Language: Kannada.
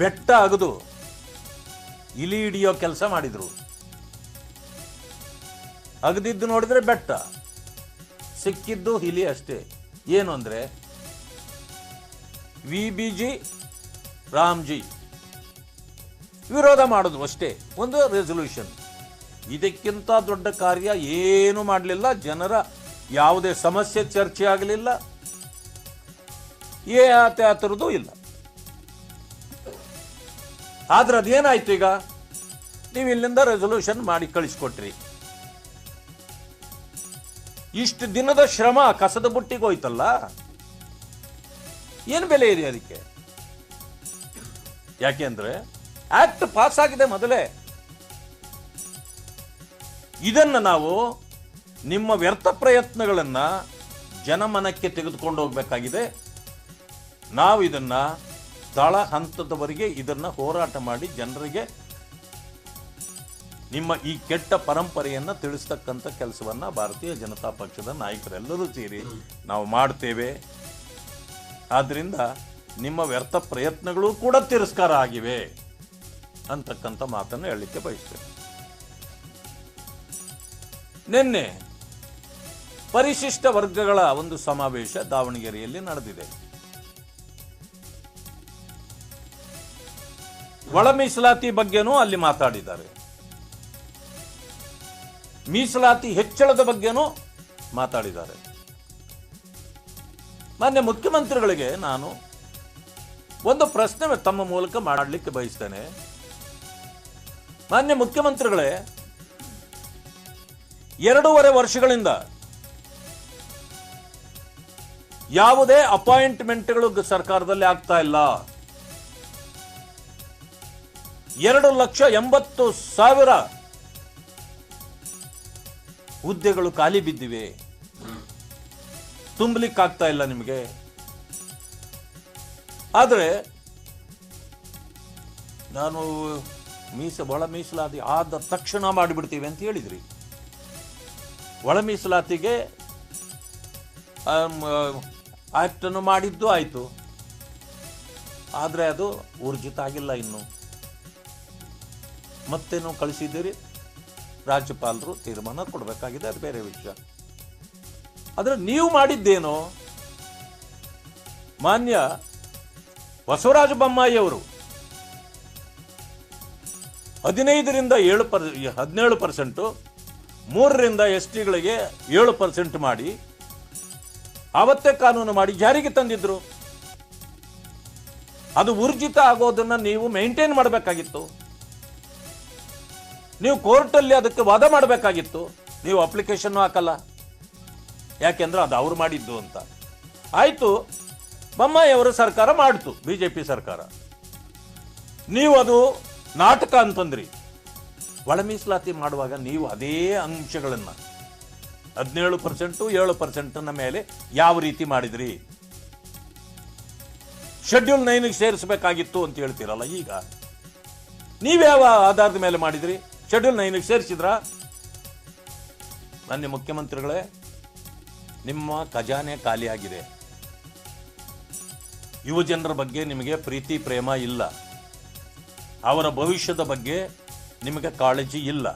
ಬೆಟ್ಟ ಅಗದು ಇಲಿ ಹಿಡಿಯೋ ಕೆಲಸ ಮಾಡಿದ್ರು. ಅಗದಿದ್ದು ನೋಡಿದ್ರೆ ಬೆಟ್ಟ, ಸಿಕ್ಕಿದ್ದು ಇಲಿ ಅಷ್ಟೇ. ಏನು ಅಂದರೆ ವಿ ಬಿ ಜಿ ರಾಮ್ಜಿ ವಿರೋಧ ಮಾಡೋದು ಅಷ್ಟೇ, ಒಂದು ರೆಸೊಲ್ಯೂಷನ್ ಇದಕ್ಕಿಂತ ದೊಡ್ಡ ಕಾರ್ಯ ಏನು ಮಾಡಲಿಲ್ಲ, ಜನರ ಯಾವುದೇ ಸಮಸ್ಯೆ ಚರ್ಚೆ ಆಗಲಿಲ್ಲ, ಏ ಆ ಥರದ್ದು ಇಲ್ಲ. ಆದ್ರೆ ಅದೇನಾಯ್ತು ಈಗ? ನೀವು ಇಲ್ಲಿಂದ ರೆಸೊಲ್ಯೂಷನ್ ಮಾಡಿ ಕಳಿಸ್ಕೊಟ್ರಿ. ಇಷ್ಟು ದಿನದ ಶ್ರಮ ಕಸದ ಬುಟ್ಟಿಗೆ ಹೋಯ್ತಲ್ಲ? ಏನು ಬೆಲೆ ಇದೆ ಅದಕ್ಕೆ? ಯಾಕೆಂದ್ರೆ ಆಕ್ಟ್ ಪಾಸ್ ಆಗಿದೆ ಮೊದಲೇ. ಇದನ್ನು ನಾವು ನಿಮ್ಮ ವ್ಯರ್ಥ ಪ್ರಯತ್ನಗಳನ್ನ ಜನಮನಕ್ಕೆ ತೆಗೆದುಕೊಂಡು ಹೋಗ್ಬೇಕಾಗಿದೆ. ನಾವು ಇದನ್ನ ತಳ ಹಂತದವರೆಗೆ ಇದನ್ನು ಹೋರಾಟ ಮಾಡಿ ಜನರಿಗೆ ನಿಮ್ಮ ಈ ಕೆಟ್ಟ ಪರಂಪರೆಯನ್ನ ತಿಳಿಸ್ತಕ್ಕಂಥ ಕೆಲಸವನ್ನು ಭಾರತೀಯ ಜನತಾ ಪಕ್ಷದ ನಾಯಕರೆಲ್ಲರೂ ಸೇರಿ ನಾವು ಮಾಡ್ತೇವೆ. ಆದ್ದರಿಂದ ನಿಮ್ಮ ವ್ಯರ್ಥ ಪ್ರಯತ್ನಗಳು ಕೂಡ ತಿರಸ್ಕಾರ ಆಗಿವೆ ಅಂತಕ್ಕಂಥ ಮಾತನ್ನು ಹೇಳಲಿಕ್ಕೆ ಬಯಸ್ತೇನೆ. ನಿನ್ನೆ ಪರಿಶಿಷ್ಟ ವರ್ಗಗಳ ಒಂದು ಸಮಾವೇಶ ದಾವಣಗೆರೆಯಲ್ಲಿ ನಡೆದಿದೆ. ಒಳ ಮೀಸಲಾತಿ ಬಗ್ಗೆನೂ ಅಲ್ಲಿ ಮಾತಾಡಿದ್ದಾರೆ. ಮೀಸಲಾತಿ ಹೆಚ್ಚಳದ ಬಗ್ಗೆನೂ ಮಾತಾಡಿದ್ದಾರೆ. ಮಾನ್ಯ ಮುಖ್ಯಮಂತ್ರಿಗಳಿಗೆ ನಾನು ಒಂದು ಪ್ರಶ್ನೆ ತಮ್ಮ ಮೂಲಕ ಮಾಡಲಿಕ್ಕೆ ಬಯಸ್ತೇನೆ. ಮಾನ್ಯ ಮುಖ್ಯಮಂತ್ರಿಗಳೇ, ಎರಡೂವರೆ ವರ್ಷಗಳಿಂದ ಯಾವುದೇ ಅಪಾಯಿಂಟ್ಮೆಂಟ್ಗಳು ಸರ್ಕಾರದಲ್ಲಿ ಆಗ್ತಾ ಇಲ್ಲ. ಎರಡು ಲಕ್ಷ ಎಂಬತ್ತು ಸಾವಿರ ಹುದ್ದೆಗಳು ಖಾಲಿ ಬಿದ್ದಿವೆ. ತುಂಬಲಿಕ್ಕಾಗ್ತಾ ಇಲ್ಲ ನಿಮಗೆ. ಆದರೆ ನಾನು ಮೀಸ ಒಳ ಮೀಸಲಾತಿ ಆದ ತಕ್ಷಣ ಮಾಡಿಬಿಡ್ತೀವಿ ಅಂತ ಹೇಳಿದ್ರಿ. ಒಳ ಮೀಸಲಾತಿಗೆ ಆಕ್ಟನ್ನು ಮಾಡಿದ್ದು ಆಯಿತು. ಆದರೆ ಅದು ಊರ್ಜಿತ ಆಗಿಲ್ಲ ಇನ್ನು. ಮತ್ತೇನು ಕಳಿಸಿದ್ದೀರಿ? ರಾಜ್ಯಪಾಲರು ತೀರ್ಮಾನ ಕೊಡಬೇಕಾಗಿದೆ, ಅದು ಬೇರೆ ವಿಷಯ. ಆದರೆ ನೀವು ಮಾಡಿದ್ದೇನು? ಮಾನ್ಯ ಬಸವರಾಜ ಬೊಮ್ಮಾಯಿ ಅವರು ಹದಿನೈದರಿಂದ ಏಳು ಪರ್, ಹದಿನೇಳು ಪರ್ಸೆಂಟು, ಮೂರರಿಂದ ಎಸ್ ಟಿಗಳಿಗೆ ಏಳು ಪರ್ಸೆಂಟ್ ಮಾಡಿ, ಆವತ್ತೇ ಕಾನೂನು ಮಾಡಿ ಜಾರಿಗೆ ತಂದಿದ್ರು. ಅದು ಊರ್ಜಿತ ಆಗೋದನ್ನ ನೀವು ಮೇಂಟೈನ್ ಮಾಡಬೇಕಾಗಿತ್ತು. ನೀವು ಕೋರ್ಟಲ್ಲಿ ಅದಕ್ಕೆ ವಾದ ಮಾಡಬೇಕಾಗಿತ್ತು. ನೀವು ಅಪ್ಲಿಕೇಶನ್ ಹಾಕಲ್ಲ. ಯಾಕೆಂದ್ರೆ ಅದು ಅವ್ರು ಮಾಡಿದ್ದು ಅಂತ. ಆಯಿತು ಬೊಮ್ಮಾಯಿಯವರು ಸರ್ಕಾರ ಮಾಡ್ತು ಪಿ ಸರ್ಕಾರ. ನೀವು ಅದು ನಾಟಕ ಅಂತಂದ್ರಿ. ಒಳ ಮೀಸಲಾತಿ ಮಾಡುವಾಗ ನೀವು ಅದೇ ಅಂಶಗಳನ್ನು, ಹದಿನೇಳು ಪರ್ಸೆಂಟು ಏಳು ಪರ್ಸೆಂಟ್ನ ಮೇಲೆ ಯಾವ ರೀತಿ ಮಾಡಿದ್ರಿ? ಶೆಡ್ಯೂಲ್ ನೈನಿಗೆ ಸೇರಿಸಬೇಕಾಗಿತ್ತು ಅಂತ ಹೇಳ್ತೀರಲ್ಲ ಈಗ. ನೀವ್ಯಾವ ಆಧಾರದ ಮೇಲೆ ಮಾಡಿದ್ರಿ? ಶೆಡ್ಯೂಲ್ ನೈನಿಗೆ ಸೇರಿಸಿದ್ರ ಮಾನ್ಯ ಮುಖ್ಯಮಂತ್ರಿಗಳೇ, ನಿಮ್ಮ ಖಜಾನೆ ಖಾಲಿಯಾಗಿದೆ ಯುವ ಜನರ ಬಗ್ಗೆ ನಿಮಗೆ ಪ್ರೀತಿ, ಪ್ರೇಮ ಇಲ್ಲ. ಅವರ ಭವಿಷ್ಯದ ಬಗ್ಗೆ ನಿಮಗೆ ಕಾಳಜಿ ಇಲ್ಲ.